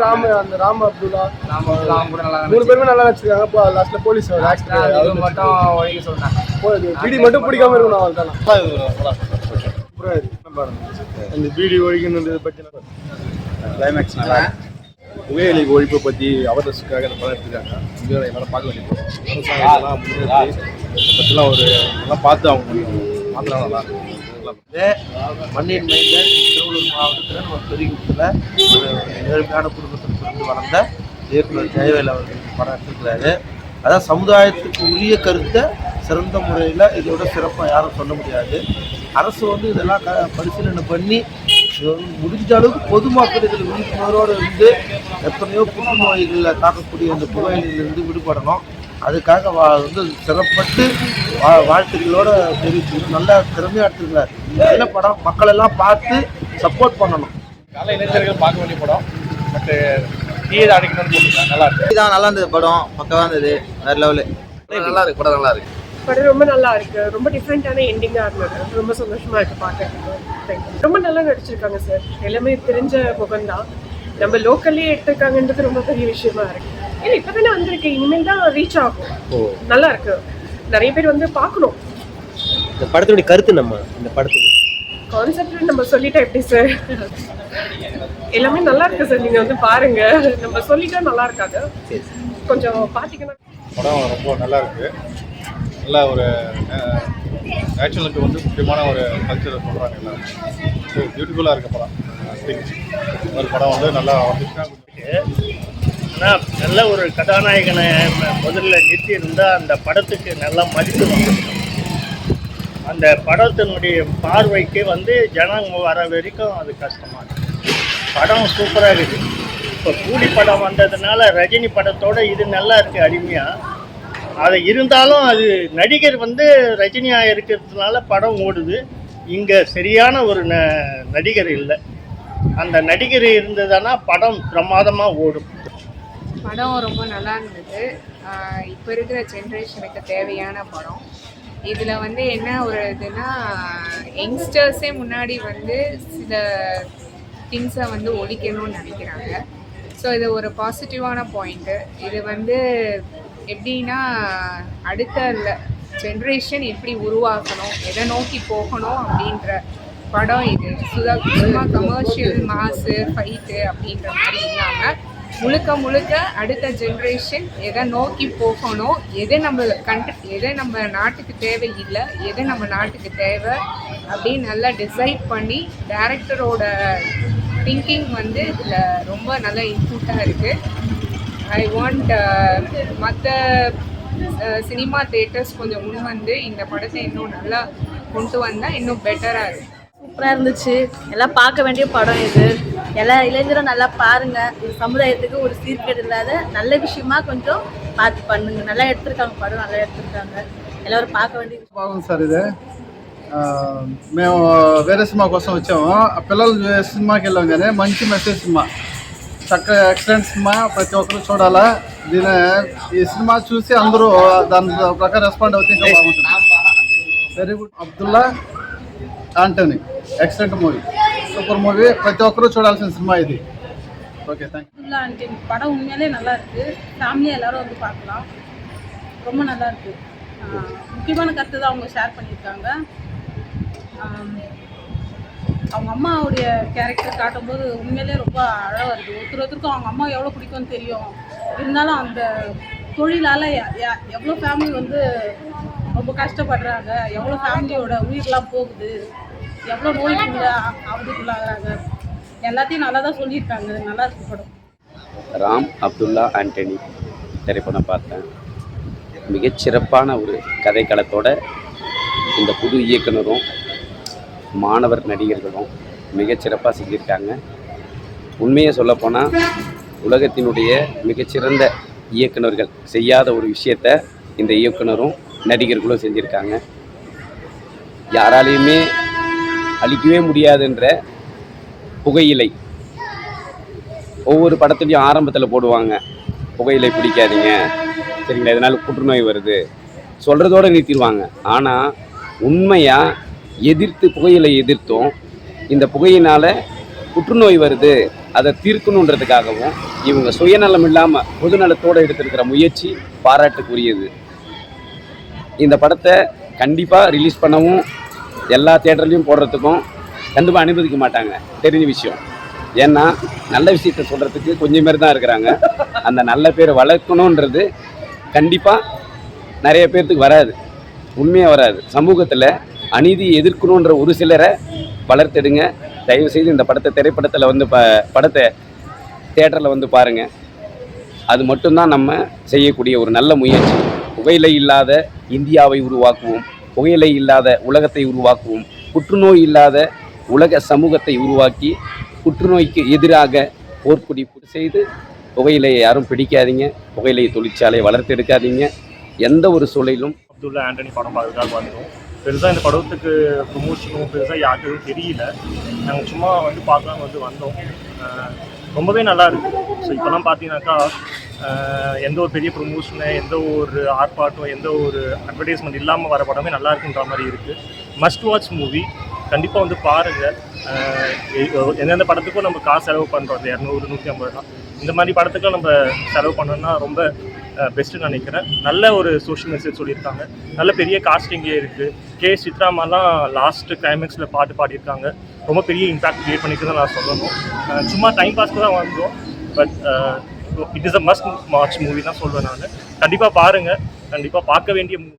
ராம அந்த ராம அப்துல்லா மூணு பேருமே நல்லா நடிச்சிருக்காங்க லாஸ்ட்ல போலீஸ் ஆக்சிடென்ட் மட்டும் சொன்னாங்க பீடி மட்டும் பிடிக்காம இருக்கணும் அவள் தான் அந்த பீடி ஒழிக்கணுன்றது பற்றி கிளைமேக்ஸ் புகையிலை ஒழிப்பை பற்றி அவர்னஸ்க்காக இந்த படம் எடுத்துருக்காங்க. இந்தியாவில் என்னால் பார்க்க வேண்டிய பற்றிலாம் ஒரு எல்லாம் பார்த்து அவங்க மாத்திரம் நல்லா வந்து மண்ணின் மைந்தன் திருவள்ளூர் மாவட்டத்தில் ஒரு பெரிய ஒரு ஏழ்மையான குடும்பத்தில் பிறந்து வளர்ந்த இயக்குனர் ஜெயவேல் அவர்கள் படம் எடுத்துருக்கிறாரு. அதான் சமுதாயத்துக்கு உரிய கருத்தை சிறந்த முறையில் இதோட சிறப்பாக யாரும் சொல்ல முடியாது. அரசு வந்து இதெல்லாம் க பரிசீலனை பண்ணி இது வந்து முடிஞ்ச அளவுக்கு பொதுமக்கள் இதில் விழிப்புணர்வோடு இருந்து எத்தனையோ புற்றுநோய்களில் தாக்கக்கூடிய இந்த புகையிலிருந்து விடுபடணும். அதுக்காக வா வந்து சிறப்பட்டு வா வாழ்த்துக்களோட தெரிவிச்சு நல்லா திறமையாக எடுத்துருக்கிறார். நல்ல படம்? மக்கள் எல்லாம் பார்த்து சப்போர்ட் பண்ணணும். நல்ல இளைஞர்கள் பார்க்க வேண்டிய படம். பட் தீயதை அடைக்கணும்னு சொல்லியிருக்காங்க நல்லா இருக்கு. இதான் நல்லா இருந்தது படம். பக்கவா இருந்தது. வேற லெவலு நல்லா இருக்கு. படம் நல்லா இருக்கு. படம் ரொம்ப நல்லா இருக்கு. ரொம்ப டிஃப்ரெண்டான எண்டிங்கா இருந்தது. ரொம்ப சந்தோஷமா இருக்கு பார்க்கறதுக்கு ரொம்ப நல்லா நடிச்சிருக்காங்க சார் எல்லாமே தெரிஞ்ச முகம் தான். நம்ம லோக்கல்லே எடுத்திருக்காங்கன்றது ரொம்ப பெரிய விஷயமா இருக்கு. ஏன்னா இப்பதானே வந்திருக்கு. இனிமேல் தான் ரீச் ஆகும். நல்லா இருக்கு. நிறைய பேர் வந்து பார்க்கணும். இந்த படத்துடைய கருத்து நம்ம இந்த படத்துக்கு. கான்செப்ட் நம்ம சொல்லிட்டா எப்படி சார் எல்லாமே நல்லா இருக்கு சார் நீங்க வந்து பாருங்க. நம்ம சொல்லிட்டா நல்லா இருக்காது. கொஞ்சம் பாத்தீங்கன்னா. படம் ரொம்ப நல்லா இருக்கு. நல்ல ஒரு நேச்சுரலுக்கு வந்து முக்கியமான ஒரு கல்ச்சரை சொல்கிறாங்க எல்லாரும். பியூட்டிஃபுல்லாக இருக்க படம். ஒரு படம் வந்து நல்லா வந்துச்சுன்னா ஆனால் நல்ல ஒரு கதாநாயகனை முதல்ல நிறுத்தி இருந்தால் அந்த படத்துக்கு நல்லா மதிப்பு வந்துருக்கும். அந்த படத்தினுடைய பார்வைக்கு வந்து ஜனங்க வர வரைக்கும் அது கஷ்டமாக இருக்கு. படம் சூப்பராக இருக்குது. இப்போ கூலி படம் வந்ததுனால ரஜினி படத்தோட இது நல்லா இருக்குது அருமையாக அது இருந்தாலும் அது நடிகர் வந்து ரஜினியாக இருக்கிறதுனால படம் ஓடுது. இங்கே சரியான ஒரு ந நடிகர் இல்லை. அந்த நடிகர் இருந்ததுன்னா படம் பிரமாதமாக ஓடும். படம் ரொம்ப நல்லா இருந்தது. இப்போ இருக்கிற ஜென்ரேஷனுக்கு தேவையான படம். இதில் வந்து என்ன ஒரு இதுனா யங்ஸ்டர்ஸே முன்னாடி வந்து சில திங்ஸை வந்து ஒழிக்கணும்னு நினைக்கிறாங்க. ஸோ இது ஒரு பாசிட்டிவான பாயிண்ட்டு இது வந்து எப்படின்னா அடுத்த ஜென்ரேஷன் எப்படி உருவாக்கணும் எதை நோக்கி போகணும் அப்படின்ற படம் இது. சுதா சும்மா கமர்ஷியல் மாசு ஃபைட்டு அப்படின்ற மாதிரி இல்லாமல் முழுக்க முழுக்க அடுத்த ஜென்ரேஷன் எதை நோக்கி போகணும் எது நம்ம கண்ட் எதை நம்ம நாட்டுக்கு தேவை இல்லை எது நம்ம நாட்டுக்கு தேவை அப்படின்னு நல்லா டிசைட் பண்ணி டேரக்டரோட திங்கிங் வந்து இதில் ரொம்ப நல்ல இன்புட்டாக இருக்குது ஐ வாண்ட் மற்ற சினிமா தேட்டர்ஸ் கொஞ்சம் முன் வந்து இந்த படத்தை இன்னும் நல்லா கொண்டு வந்தால் இன்னும் பெட்டராக இருக்கும் சூப்பராக இருந்துச்சு. எல்லாம் பார்க்க வேண்டிய படம் இது. எல்லா இளைஞரும் நல்லா பாருங்கள் ஒரு சமுதாயத்துக்கு ஒரு சீர்கேடு இல்லாத நல்ல விஷயமா கொஞ்சம் பார்த்து பண்ணுங்க நல்லா எடுத்திருக்காங்க படம் நல்லா எடுத்திருக்காங்க எல்லாரும் பார்க்க வேண்டிய బాగుంది సార్ ఇది ఆ, మేము వేరే సినిమా కోసం వచ్చాము ఆ పిల్లలు ఏ సినిమాకి వెళ్ళాం కానీ మంచి మెసేజ్ సినిమా చక్కగా ఎక్సలెంట్ సినిమా ప్రతి ఒక్కరు చూడాలా దీని ఈ సినిమా చూసి అందరూ దాని ప్రకారం రెస్పాండ్ అవుతే ఇంకా బాగుంటుంది very good Abdullah Antony excellent movie super movie ప్రతి ఒక్కరూ చూడాల్సిన సినిమా ఇది ఓకే థ్యాంక్ యూ ஆண்டி படம் உண்மையிலே நல்லா இருக்கு ஃபேமிலியாக எல்லாரும் வந்து பார்க்கலாம் ரொம்ப நல்லா இருக்கு ஆஹ் முக்கியமான கருத்து தான் அவங்க ஷேர் பண்ணியிருக்காங்க ஆம், அவங்க அம்மாவுடைய கேரக்டர் காட்டும்போது உண்மையிலே ரொம்ப அழகாக வருது ஒருத்தர் ஒருத்தருக்கும் அவங்க அம்மா எவ்வளோ பிடிக்கும்னு தெரியும் இருந்தாலும் அந்த தொழிலால் எவ்வளோ ஃபேமிலி வந்து ரொம்ப கஷ்டப்படுறாங்க எவ்வளோ ஃபேமிலியோட உயிர்லாம் போகுது எவ்வளோ நோய்க்குள்ள அவதிக்குள்ளாகிறாங்க. எல்லாத்தையும் நல்லா தான் சொல்லியிருக்காங்க. நல்லா இருக்கு படம். ராம் அப்துல்லா ஆண்டனி திரைப்படம் பார்த்தேன். மிகச்சிறப்பான ஒரு கதைக்களத்தோட இந்த புது இயக்குனரும் மாணவர் நடிகர்களும் மிகச்சிறப்பாக செஞ்சுருக்காங்க. உண்மையை சொல்லப்போனால் உலகத்தினுடைய மிகச்சிறந்த இயக்குனர்கள் செய்யாத ஒரு விஷயத்த இந்த இயக்குனரும் நடிகர்களும் செஞ்சுருக்காங்க. யாராலையுமே அழிக்கவே முடியாதுன்ற புகையிலை. ஒவ்வொரு படத்துலையும் ஆரம்பத்தில் போடுவாங்க. புகையிலை பிடிக்காதீங்க. சரிங்களா? இதனால் புற்றுநோய் வருது? சொல்கிறதோட நிறுத்திடுவாங்க. ஆனால் உண்மையாக எதிர்த்து புகையிலை எதிர்த்தும் இந்த புகையினால் புற்றுநோய் வருது அதை தீர்க்கணுன்றதுக்காகவும் இவங்க சுயநலம் இல்லாமல் பொதுநலத்தோடு எடுத்திருக்கிற முயற்சி பாராட்டுக்குரியது. இந்த படத்தை கண்டிப்பாக ரிலீஸ் பண்ணவும் எல்லா தேட்டர்லேயும் போடுறதுக்கும் கண்டிப்பாக அனுமதிக்க மாட்டாங்க. தெரிஞ்ச விஷயம். ஏன்னா நல்ல விஷயத்த சொல்கிறதுக்கு கொஞ்சம் பேர் தான் இருக்கிறாங்க. அந்த நல்ல பேரை வளர்க்கணுன்றது கண்டிப்பாக நிறைய பேர்த்துக்கு வராது. உண்மையாக வராது. சமூகத்தில் அநீதியை எதிர்க்கணுன்ற ஒரு சிலரை வளர்த்தெடுங்க. தயவுசெய்து இந்த படத்தை திரைப்படத்தில் வந்து ப படத்தை தேட்டரில் வந்து பாருங்கள் அது மட்டும்தான் நம்ம செய்யக்கூடிய ஒரு நல்ல முயற்சி. புகையிலை இல்லாத இந்தியாவை உருவாக்குவோம். புகையிலை இல்லாத உலகத்தை உருவாக்குவோம். புற்றுநோய் இல்லாத உலக சமூகத்தை உருவாக்கி புற்றுநோய்க்கு எதிராக போர்க்குடி செய்து புகையிலையை யாரும் பிடிக்காதீங்க. புகையிலை தொழிற்சாலையை வளர்த்து எடுக்காதீங்க. எந்த ஒரு சூழலிலும் அப்துல்லா ஆண்டனி படம் பார்க்கறதுக்காக வந்தோம் பெருசாக இந்த படத்துக்கு ப்ரொமோஷனும் பெருசாக யாருக்கும் தெரியல. நாங்கள் சும்மா வந்து பார்க்கலாம் வந்து வந்தோம். ரொம்பவே நல்லா இருக்குது ஸோ இப்போலாம் பார்த்தீங்கன்னாக்கா எந்த ஒரு பெரிய ப்ரொமோஷனு எந்த ஒரு ஆர்ப்பாட்டம் எந்த ஒரு அட்வர்டைஸ்மெண்ட் இல்லாமல் வர படமே நல்லா இருக்குன்ற மாதிரி இருக்குது மஸ்ட் வாட்ச் மூவி கண்டிப்பாக வந்து பாருங்கள் எந்தெந்த படத்துக்கும் நம்ம காசு செலவு பண்ணுறோம் இரநூறு நூற்றி ஐம்பது தான். இந்த மாதிரி படத்துக்கும் நம்ம செலவு பண்ணோம்னா ரொம்ப பெஸ்ட்டுன்னு நினைக்கிறேன். நல்ல ஒரு சோஷியல் மெசேஜ் சொல்லியிருக்காங்க. நல்ல பெரிய காஸ்டிங்கே இருக்குது கே. சித்ராமாலாம் லாஸ்ட்டு கிளைமேக்ஸில் பாட்டு பாடியிருக்காங்க. ரொம்ப பெரிய இம்பாக்ட் பண்ணிட்டு தான் நான் சொல்லணும். சும்மா டைம் பாஸ்க்கு தான் வந்தோம். But it is a must watch movie தான் சொல்வேன் நான். கண்டிப்பாக பாருங்கள் கண்டிப்பாக பார்க்க வேண்டிய மூவி